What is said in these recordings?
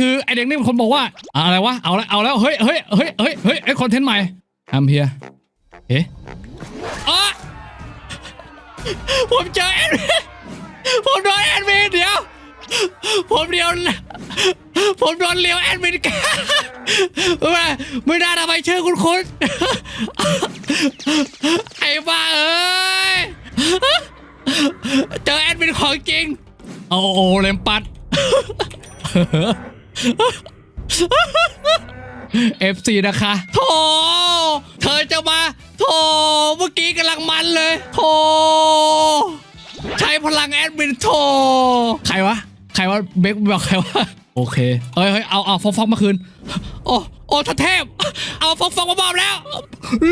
คือไอเด็กนี่เป็นคนบอกว่าอะอะไรวะเอาแล้วเอาแล้วเฮ้ยเฮ้ยเฮ้ยเฮ้ยเฮ้ยไอคอนเทนต์ใหม่ทำเฮียเอ๊ะอ๋อผมเจอแอดมินผมโดนแอดมินเดี๋ยว ผมเดียวผมโดนเลี้ยวแอดมินแกไม่ไม่ได้ทำไมเชื่อคุณคุณไอ้บ้าเอ้ยเจอแอดมินของจริงโอ้โหเลมปัด FC นะคะโธ่เธอจะมาโธ่เมื่อกี้กำลังมันเลยโธ่ใช้พลังแอดมินโธ่ใครวะ ใครวะ เบคบอกใครวะ โอเค เอ้ยเฮ้ยเอาเอาฟองฟองมาคืน โอ้ โอ้ทเทพ เอาฟองฟองมาบอมแล้ว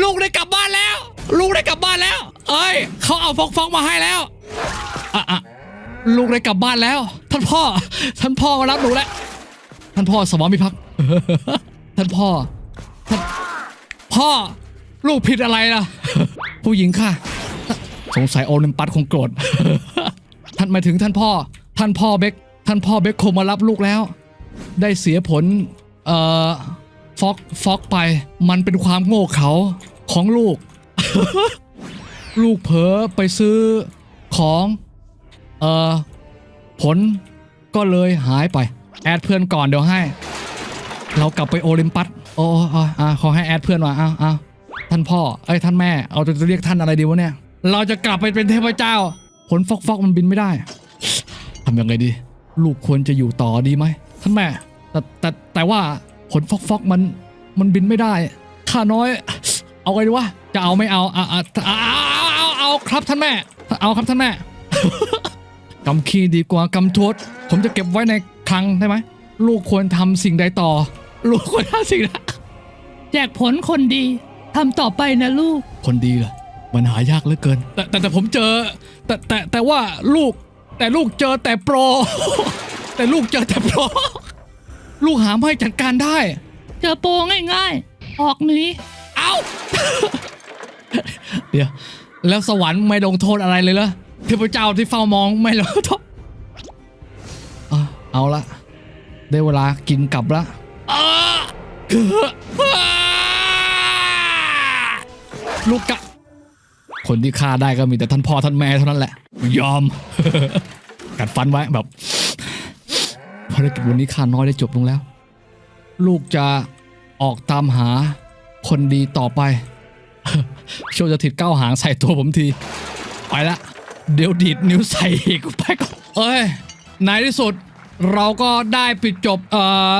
ลูกได้กลับบ้านแล้ว ลูกได้กลับบ้านแล้ว เอ้ย เขาเอาฟองฟองมาให้แล้ว อะอะลูกได้กลับบ้านแล้ว ท่านพ่อ ท่านพ่อมารับหนูแล้ว ท่านพ่อสวามิภักดิ์ท่านพ่อท่านพ่อ ลูกผิดอะไรล่ะ ผู้หญิงค่ะ สงสัยโอลิมปัสคงโกรธท่านหมายถึงท่านพ่อ ท่านพ่อเบคท่านพ่อเบคคงมารับลูกแล้ว ได้เสียผลเอ่อฟอกฟอกไป มันเป็นความโง่เขลาของลูก ลูกเผลอไปซื้อของเอ่อผลก็เลยหายไป แอดเพื่อนก่อนเดี๋ยวให้ เรากลับไปโอลิมปัสโอ้อ้อ่าขอให้แอดเพื่อนมาอ้าวอ้าวท่านพ่อเอ้ยท่านแม่เอาจะเรียกท่านอะไรดีวะเนี่ย เราจะกลับไปเป็นเทพเจ้าผลฟอกฟอกมันบินไม่ได้ทำยังไงดี ลูกควรจะอยู่ต่อดีไหมท่านแม่ แต่แต่แต่ว่าผลฟอกฟอกมันมันบินไม่ได้ข้าน้อย เอาไงดีวะจะเอาไม่เอาอะอะเอาเอาเอาเอาเอาครับท่านแม่ เอาครับท่านแม่ กำขี้ดีกว่ากำทวด ผมจะเก็บไว้ในคลังได้ไหม ลูกควรทำสิ่งใดต่อ ลูกควรทำสิ่งใดแจกผลคนดีทำต่อไปนะลูก คนดีเหรอมันหายากเหลือเกิน แต่แต่แต่ผมเจอ แต่แต่แต่ว่าลูก แต่ลูกเจอแต่โปร แต่ลูกเจอแต่โปร ลูกหาไม่จัดการได้ เจอโปรง่ายๆ ออกหนีเอาเดี๋ยว แล้วสวรรค์ไม่ลงโทษอะไรเลยเหรอ เทพเจ้าที่เฝ้ามองไม่ลงโทษอะเอาละได้เวลากินกลับละลูกกะ คนที่ฆ่าได้ก็มีแต่ท่านพ่อท่านแม่เท่านั้นแหละ ยอม กัดฟันไว้แบบภารกิจวันนี้ข้าน้อยได้จบลงแล้ว ลูกจะออกตามหาคนดีต่อไป โชว์จะถิดเก้าหางใส่ตัวผมที ไปละ เดี๋ยวดีดนิ้วใส่อีกไปก่อนเอ้ยในที่สุดเราก็ได้ปิดจบเอ่อ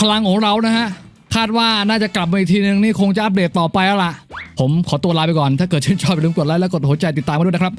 พลังของเรานะฮะ คาดว่าน่าจะกลับมาอีกทีนึงนี่คงจะอัปเดตต่อไปแล้วล่ะ ผมขอตัวลาไปก่อน ถ้าเกิดชื่นชอบอย่าลืมกดไลค์และกดหัวใจติดตามมาด้วยนะครับ